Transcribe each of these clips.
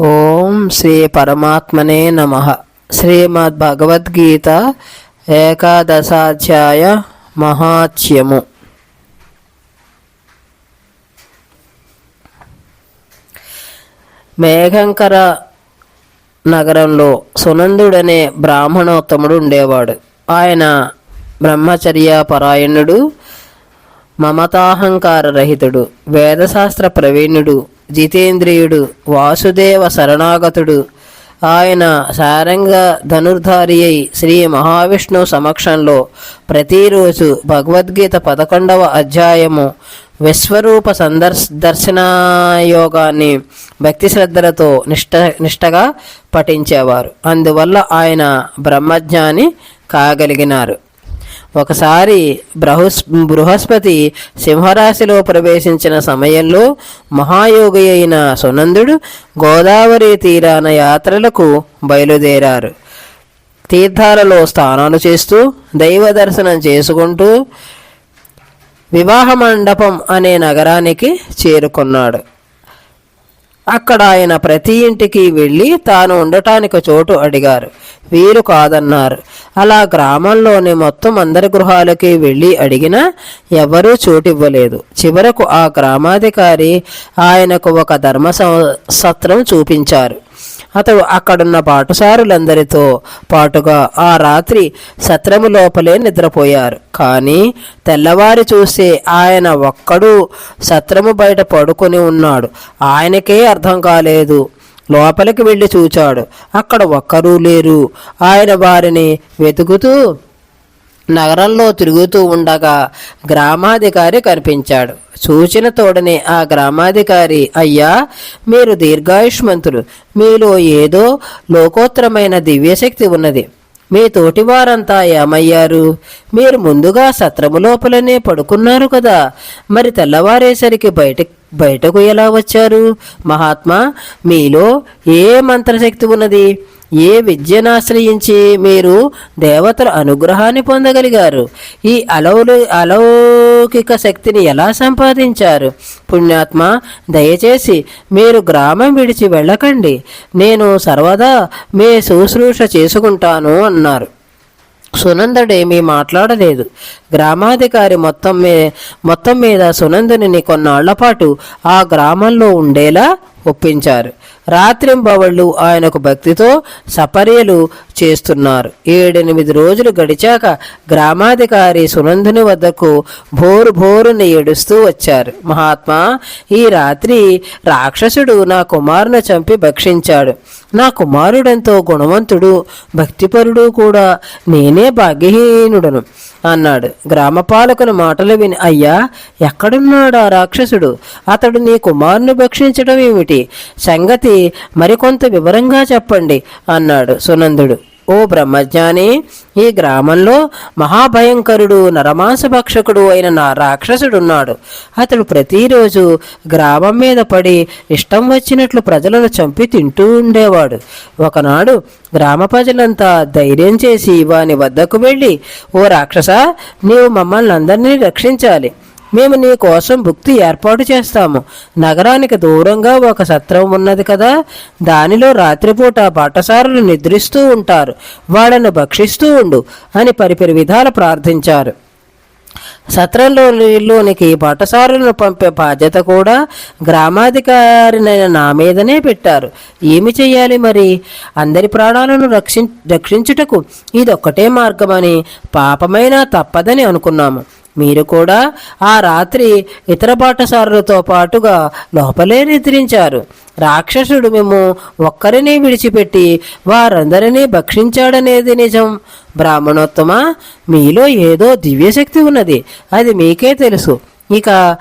ఓం శ్రీ పరమాత్మనే నమ. శ్రీమద్ భగవద్గీత ఏకాదశాధ్యాయ మహాత్యము మేఘంకర నగరంలో సునందుడనే బ్రాహ్మణోత్తముడు ఉండేవాడు. ఆయన బ్రహ్మచర్య పరాయణుడు మమతాహంకార రహితుడు వేదశాస్త్ర ప్రవీణుడు జితేంద్రియుడు వాసుదేవ శరణాగతుడు. ఆయన సారంగ ధనుర్ధారి అయి శ్రీ మహావిష్ణువు సమక్షంలో ప్రతిరోజు భగవద్గీత పదకొండవ అధ్యాయము విశ్వరూప సందర్శ దర్శనాయోగాన్ని భక్తి శ్రద్ధలతో నిష్ట నిష్టగా పఠించేవారు. అందువల్ల ఆయన బ్రహ్మజ్ఞాని కాగలిగినారు. ఒకసారి బృహస్ బృహస్పతి సింహరాశిలో ప్రవేశించిన సమయంలో మహాయోగి అయిన సునందుడు గోదావరి తీరాన యాత్రలకు బయలుదేరారు. తీర్థాలలో స్నానాలు చేస్తూ దైవ దర్శనం చేసుకుంటూ వివాహ మండపం అనే నగరానికి చేరుకున్నాడు. అక్కడ ఆయన ప్రతి ఇంటికి వెళ్ళి తాను ఉండటానికి చోటు అడిగారు. వీరు కాదన్నారు. అలా గ్రామంలోని మొత్తం అందరి గృహాలకి వెళ్ళి అడిగినా ఎవరూ చోటివ్వలేదు. చివరకు ఆ గ్రామాధికారి ఆయనకు ఒక ధర్మ సత్రం చూపించారు. అతడు అక్కడున్న పాఠశారులందరితో పాటుగా ఆ రాత్రి సత్రము లోపలే నిద్రపోయారు. కానీ తెల్లవారి చూస్తే ఆయన ఒక్కడు సత్రము బయట పడుకొని ఉన్నాడు. ఆయనకే అర్థం కాలేదు. లోపలికి వెళ్ళి చూచాడు. అక్కడ ఒక్కరూ లేరు. ఆయన వారిని వెతుకుతూ నగరంలో తిరుగుతూ ఉండగా గ్రామాధికారి కనిపించాడు. సూచన తోడనే ఆ గ్రామాధికారి అయ్యా మీరు దీర్ఘాయుష్మంతులు. మీలో ఏదో లోకోత్తరమైన దివ్యశక్తి ఉన్నది. మీ తోటివారంతా ఏమయ్యారు? మీరు ముందుగా సత్రము లోపలనే పడుకున్నారు కదా. మరి తెల్లవారేసరికి బయట బయటకు ఎలా వచ్చారు? మహాత్మా మీలో ఏ మంత్రశక్తి ఉన్నది? ఏ విద్యను ఆశ్రయించి మీరు దేవతల అనుగ్రహాన్ని పొందగలిగారు? ఈ అలౌలు అలౌకిక శక్తిని ఎలా సంపాదించారు? పుణ్యాత్మ దయచేసి మీరు గ్రామం విడిచి వెళ్ళకండి. నేను సర్వదా మీ శుశ్రూష చేసుకుంటాను అన్నారు. సునందుడేమీ మాట్లాడలేదు. గ్రామాధికారి మొత్తం మీ మొత్తం మీద సునందుని కొన్నాళ్ళపాటు ఆ గ్రామంలో ఉండేలా ఒప్పించారు. రాత్రింబవళ్ళు ఆయనకు భక్తితో సపర్యలు చేస్తున్నారు. ఏడెనిమిది రోజులు గడిచాక గ్రామాధికారి సునందుని వద్దకు భోరు భోరుని ఏడుస్తూ వచ్చారు. మహాత్మా ఈ రాత్రి రాక్షసుడు నా కుమారుని చంపి భక్షించాడు. నా కుమారుడెంతో గుణవంతుడు భక్తిపరుడు కూడా నేనే భాగ్యహీనుడను. అన్నాడు. గ్రామపాలకుని మాటలు విని అయ్యా ఎక్కడున్నాడు ఆ రాక్షసుడు? అతడు నీ కుమారుని భక్షించడం ఏమిటి? సంగతి మరికొంత వివరంగా చెప్పండి అన్నాడు సునందుడు. ఓ బ్రహ్మజ్ఞాని ఈ గ్రామంలో మహాభయంకరుడు నరమాంసభక్షకుడు అయిన నా రాక్షసుడున్నాడు. అతడు ప్రతిరోజు గ్రామం మీద పడి ఇష్టం వచ్చినట్లు ప్రజలను చంపి తింటూ ఉండేవాడు. ఒకనాడు గ్రామ ప్రజలంతా ధైర్యం చేసి వాని వద్దకు వెళ్ళి ఓ రాక్షస నీవు మమ్మల్ని అందరినీ రక్షించాలి. మేము నీ కోసం భుక్తి ఏర్పాటు చేస్తాము. నగరానికి దూరంగా ఒక సత్రం ఉన్నది కదా. దానిలో రాత్రిపూట బాటసారులు నిద్రిస్తూ ఉంటారు. వాళ్ళను భక్షిస్తూ ఉండు అని పరిపరి విధాలు ప్రార్థించారు. సత్రంలోనికి బాటసారులను పంపే బాధ్యత కూడా గ్రామాధికారినైన నా మీదనే పెట్టారు. ఏమి చేయాలి మరి? అందరి ప్రాణాలను రక్షించుటకు ఇదొక్కటే మార్గమని పాపమైనా తప్పదని అనుకున్నాము. మీరు కూడా ఆ రాత్రి ఇతర పాఠశాలలతో పాటుగా లోపలే నిద్రించారు. రాక్షసుడు మేము ఒక్కరిని విడిచిపెట్టి వారందరినీ భక్షించాడనేది నిజం. బ్రాహ్మణోత్తమ మీలో ఏదో దివ్యశక్తి ఉన్నది అది మీకే తెలుసు. ఇక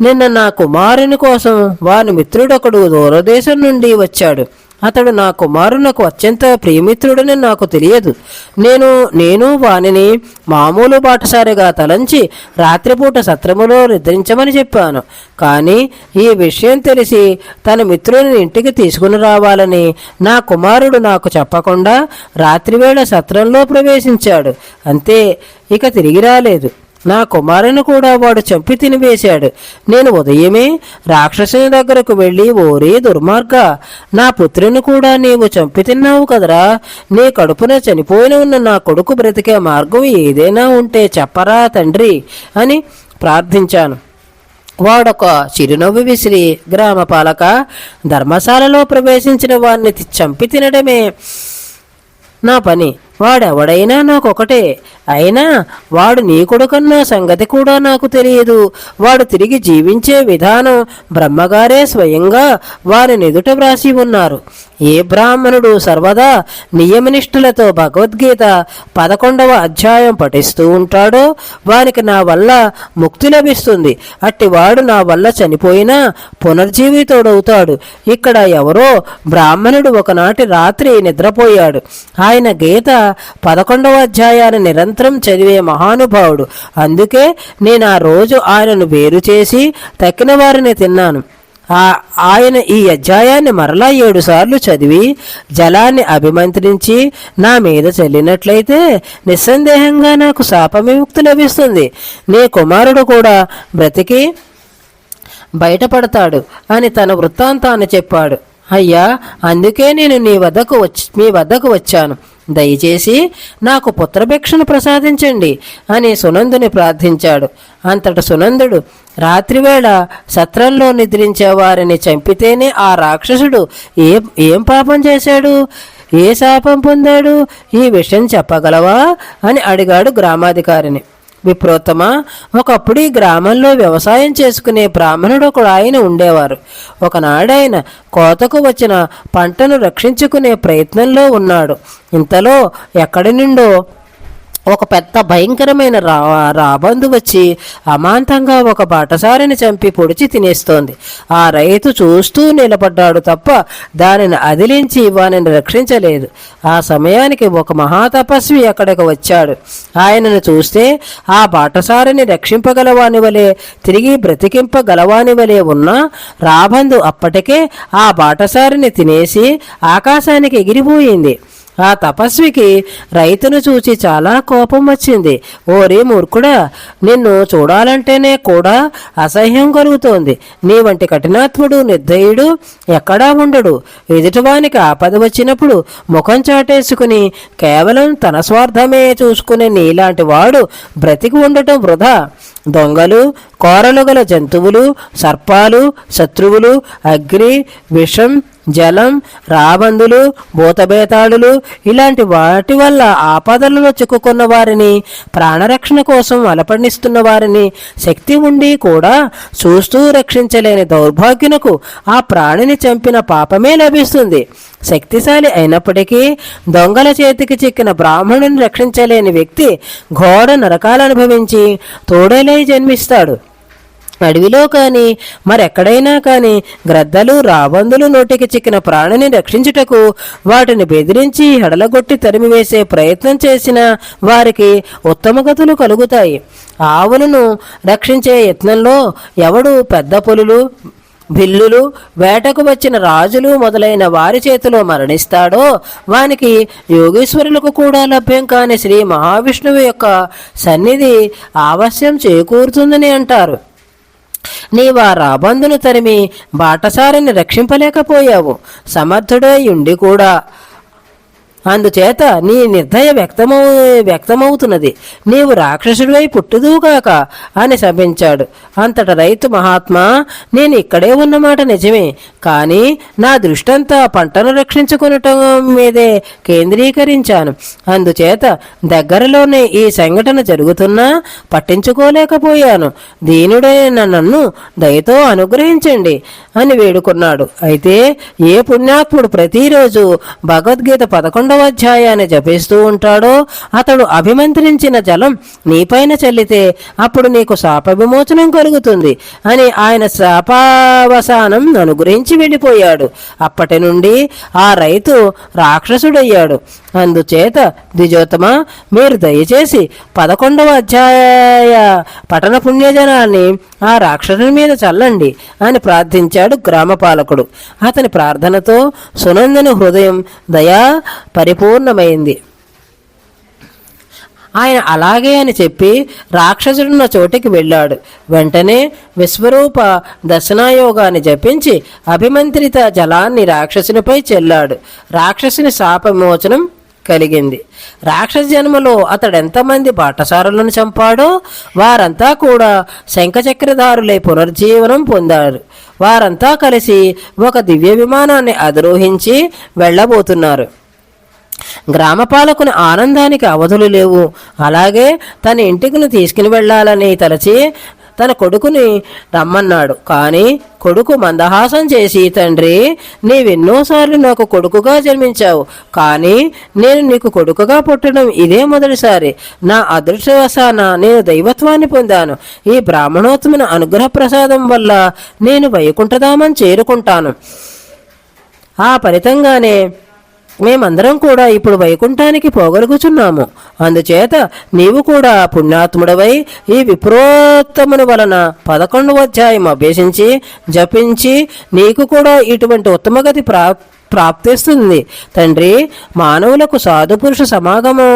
నిన్న నా కుమారుని కోసం వాని మిత్రుడొకడు దూరదేశం నుండి వచ్చాడు. అతడు నా కుమారునకు అత్యంత ప్రియమిత్రుడని నాకు తెలియదు. నేను నేను వానిని మామూలు బాటసారిగా తలంచి రాత్రిపూట సత్రములో నిద్రించమని చెప్పాను. కానీ ఈ విషయం తెలిసి తన మిత్రుని ఇంటికి తీసుకుని రావాలని నా కుమారుడు నాకు చెప్పకుండా రాత్రివేళ సత్రంలో ప్రవేశించాడు. అంతే ఇక తిరిగి రాలేదు. నా కుమారుని కూడా వాడు చంపి తినివేశాడు. నేను ఉదయమే రాక్షసుని దగ్గరకు వెళ్ళి ఓరే దుర్మార్గ నా పుత్రుని కూడా నీవు చంపి తిన్నావు కదరా. నీ కడుపున చనిపోయిన ఉన్న నా కొడుకు బ్రతికే మార్గం ఏదైనా ఉంటే చెప్పరా తండ్రి అని ప్రార్థించాను. వాడొక చిరునవ్వు విసిరి గ్రామపాలక ధర్మశాలలో ప్రవేశించిన వారిని చంపి తినడమే నా పని. వాడెవడైనా నాకొకటే. అయినా వాడు నీ కొడుకన్న సంగతి కూడా నాకు తెలియదు. వాడు తిరిగి జీవించే విధానం బ్రహ్మగారే స్వయంగా వారి నెదుట వ్రాసి ఉన్నారు. ఏ బ్రాహ్మణుడు సర్వదా నియమనిష్ఠులతో భగవద్గీత పదకొండవ అధ్యాయం పఠిస్తూ ఉంటాడో వానికి నా వల్ల ముక్తి లభిస్తుంది. అట్టివాడు నా వల్ల చనిపోయినా పునర్జీవితుడవుతాడు ఇక్కడ ఎవరో బ్రాహ్మణుడు ఒకనాటి రాత్రి నిద్రపోయాడు. ఆయన గీత పదకొండవ అధ్యాయాన్ని నిరంతరం చదివే మహానుభావుడు. అందుకే నేను ఆ రోజు ఆయనను వేరు చేసి తక్కిన వారిని తిన్నాను. ఆ ఆయన ఈ అధ్యాయాన్ని మరలా ఏడుసార్లు చదివి జలాన్ని అభిమంత్రించి నా మీద చల్లినట్లయితే నిస్సందేహంగా నాకు శాపవిముక్తి లభిస్తుంది. నీ కుమారుడు కూడా బ్రతికి బయటపడతాడు అని తన వృత్తాంతాన్ని చెప్పాడు. అయ్యా అందుకే నేను నీ వద్దకు వచ్చి మీ వద్దకు వచ్చాను. దయచేసి నాకు పుత్రభిక్షను ప్రసాదించండి అని సునందుని ప్రార్థించాడు. అంతట సునందుడు రాత్రివేళ సత్రంలో నిద్రించే వారిని చంపితేనే ఆ రాక్షసుడు ఏ ఏం పాపం చేశాడు? ఏ శాపం పొందాడు? ఈ విషయం చెప్పగలవా? అని అడిగాడు గ్రామాధికారిని. విప్రోత్తమ ఒకప్పుడు ఈ గ్రామంలో వ్యవసాయం చేసుకునే బ్రాహ్మణుడు ఒక ఆయన ఉండేవారు. ఒకనాడాయన కోతకు వచ్చిన పంటను రక్షించుకునే ప్రయత్నంలో ఉన్నాడు. ఇంతలో ఎక్కడి నుండో ఒక పెద్ద భయంకరమైన రా రాబందు వచ్చి అమాంతంగా ఒక బాటసారిని చంపి పొడిచి తినేస్తోంది. ఆ రైతు చూస్తూ నిలబడ్డాడు తప్ప దానిని అదిలించి వానిని రక్షించలేదు. ఆ సమయానికి ఒక మహాతపస్వి అక్కడికి వచ్చాడు. ఆయనను చూస్తే ఆ బాటసారిని రక్షింపగలవాని వలె తిరిగి బ్రతికింపగలవాని వలె ఉన్న రాబందు అప్పటికే ఆ బాటసారిని తినేసి ఆకాశానికి ఎగిరిపోయింది. ఆ తపస్వికి రైతును చూచి చాలా కోపం వచ్చింది. ఓరే మూర్ఖుడా నిన్ను చూడాలంటేనే కూడా అసహ్యం కలుగుతోంది. నీ వంటి కఠినాత్ముడు నిర్దయుడు ఎక్కడా ఉండడు. ఎదుటివానికి ఆపద వచ్చినప్పుడు ముఖం చాటేసుకుని కేవలం తన స్వార్థమే చూసుకునే నీలాంటి వాడు బ్రతికి ఉండటం వృధా. దొంగలు కోరలు గల జంతువులు సర్పాలు శత్రువులు అగ్ని విషం జలం రాబందులు భూతబేతాళులు ఇలాంటి వాటి వల్ల ఆపదలలో చిక్కుకున్న వారిని ప్రాణరక్షణ కోసం అలపడిస్తున్న వారిని శక్తి ఉండి కూడా చూస్తూ రక్షించలేని దౌర్భాగ్యునకు ఆ ప్రాణిని చంపిన పాపమే లభిస్తుంది. శక్తిశాలి అయినప్పటికీ దొంగల చేతికి చిక్కిన బ్రాహ్మణుని రక్షించలేని వ్యక్తి ఘోర నరకాలనుభవించి తోడేలై జన్మిస్తాడు. అడవిలో కానీ మరెక్కడైనా కానీ గ్రద్దలు రాబందులు నోటికి చిక్కిన ప్రాణిని రక్షించుటకు వాటిని బెదిరించి హడలగొట్టి తరిమివేసే ప్రయత్నం చేసిన వారికి ఉత్తమ గతులు కలుగుతాయి. ఆవులను రక్షించే యత్నంలో ఎవడు పెద్ద పులులు బిల్లులు వేటకు వచ్చిన రాజులు మొదలైన వారి చేతిలో మరణిస్తాడో వానికి యోగేశ్వరులకు కూడా లభ్యం కాని శ్రీ మహావిష్ణువు యొక్క సన్నిధి ఆవశ్యం చేకూరుతుందని అంటారు. నీవా రాబందును తరిమి బాటసారిని రక్షింపలేకపోయావు. సమర్థుడై ఉండి కూడా అందుచేత నీ నిర్దయ వ్యక్తమవు వ్యక్తమవుతున్నది. నీవు రాక్షసుడివై పుట్టుదువుగాక అని శపించాడు. అంతట రైతు మహాత్మా నేను ఇక్కడే ఉన్నమాట నిజమే కానీ నా దృష్టంతా పంటను రక్షించుకునటం మీదే కేంద్రీకరించాను. అందుచేత దగ్గరలోనే ఈ సంఘటన జరుగుతున్నా పట్టించుకోలేకపోయాను. దీనుడైన నన్ను దయతో అనుగ్రహించండి అని వేడుకున్నాడు. అయితే ఏ పుణ్యాత్ముడు ప్రతిరోజు భగవద్గీత పదకొండు పదకొండవ అధ్యాయాన్ని జపిస్తూ ఉంటాడో అతడు అభిమంత్రించిన జలం నీపైన చల్లితే అప్పుడు నీకు శాప విమోచనం కలుగుతుంది అని ఆయన శాపావసానం అనుగ్రహించి వెళ్ళిపోయాడు అప్పటి నుండి ఆ రైతు రాక్షసుడయ్యాడు. అందుచేత ద్విజోత్తమ మీరు దయచేసి పదకొండవ అధ్యాయ పఠన పుణ్యజనాన్ని ఆ రాక్షసుని మీద చల్లండి అని ప్రార్థించాడు గ్రామపాలకుడు. అతని ప్రార్థనతో సునందని హృదయం దయా పరిపూర్ణమైంది. ఆయన అలాగే అని చెప్పి రాక్షసుడున్న చోటికి వెళ్ళాడు. వెంటనే విశ్వరూప దర్శనాయోగాన్ని జపించి అభిమంత్రిత జలాన్ని రాక్షసునిపై చెల్లాడు. రాక్షసుని శాపమోచనం కలిగింది. రాక్షస జన్మలో అతడు ఎంతమంది బాటసారులను చంపాడో వారంతా కూడా శంఖచక్రధారులై పునర్జీవనం పొందారు. వారంతా కలిసి ఒక దివ్య విమానాన్ని అధిరోహించి వెళ్ళబోతున్నారు. గ్రామపాలకుని ఆనందానికి అవధులు లేవు. అలాగే తన ఇంటికి తీసుకుని వెళ్ళాలని తలచి తన కొడుకుని రమ్మన్నాడు. కానీ కొడుకు మందహాసం చేసి తండ్రి నీవెన్నోసార్లు నాకు కొడుకుగా జన్మించావు. కానీ నేను నీకు కొడుకుగా పుట్టడం ఇదే మొదటిసారి. నా అదృష్టవశాన నేను దైవత్వాన్ని పొందాను. ఈ బ్రాహ్మణోత్తమైన అనుగ్రహ ప్రసాదం వల్ల నేను వైకుంఠధామం చేరుకుంటాను. ఆ ఫలితంగానే మేమందరం కూడా ఇప్పుడు వైకుంఠానికి పోగలుగుచున్నాము. అందుచేత నీవు కూడా పుణ్యాత్ముడవై ఈ విప్రోత్తముని వలన పదకొండు అధ్యాయం అభ్యసించి జపించి నీకు కూడా ఇటువంటి ఉత్తమగతి ప్రా ప్రాప్తిస్తుంది. తండ్రి మానవులకు సాధుపురుష సమాగమం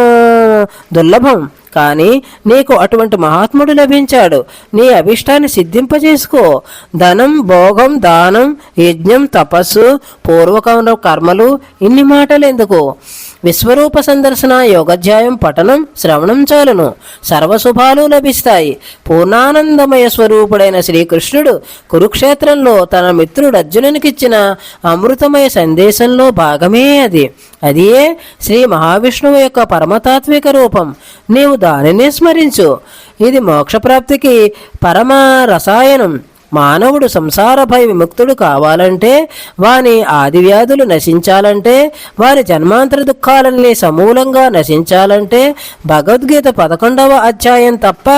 దుర్లభం. కానీ నీకు అటువంటి మహాత్ముడు లభించాడు. నీ అభిష్టాన్ని సిద్ధింపజేసుకో. ధనం భోగం దానం యజ్ఞం తపస్సు పూర్వకం కర్మలు ఇన్ని మాటలు ఎందుకు విశ్వరూప సందర్శన యోగాధ్యాయం పఠనం శ్రవణం చాలును. సర్వశుభాలు లభిస్తాయి. పూర్ణానందమయ స్వరూపుడైన శ్రీకృష్ణుడు కురుక్షేత్రంలో తన మిత్రుడు అర్జునునికిచ్చిన అమృతమయ సందేశంలో భాగమే అది. అదియే శ్రీ మహావిష్ణువు యొక్క పరమతాత్విక రూపం. నీవు దానినే స్మరించు. ఇది మోక్షప్రాప్తికి పరమ రసాయనం. మానవుడు సంసారభయ విముక్తుడు కావాలంటే వాని ఆదివ్యాధులు నశించాలంటే వారి జన్మాంతర దుఃఖాలన్నీ సమూలంగా నశించాలంటే భగవద్గీత పదకొండవ అధ్యాయం తప్ప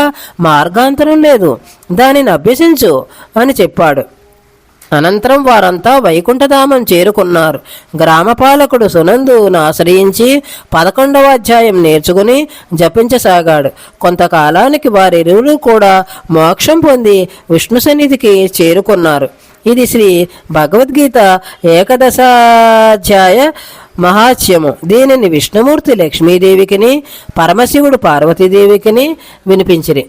మార్గాంతరం లేదు. దానిని అభ్యసించు అని చెప్పాడు. అనంతరం వారంతా వైకుంఠధామం చేరుకున్నారు. గ్రామపాలకుడు సునందును ఆశ్రయించి పదకొండవ అధ్యాయం నేర్చుకుని జపించసాగాడు. కొంతకాలానికి వారిరువురు కూడా మోక్షం పొంది విష్ణు సన్నిధికి చేరుకున్నారు. ఇది శ్రీ భగవద్గీత ఏకదశాధ్యాయ మహాత్యము. దీనిని విష్ణుమూర్తి లక్ష్మీదేవికిని పరమశివుడు పార్వతీదేవికిని వినిపించిరి.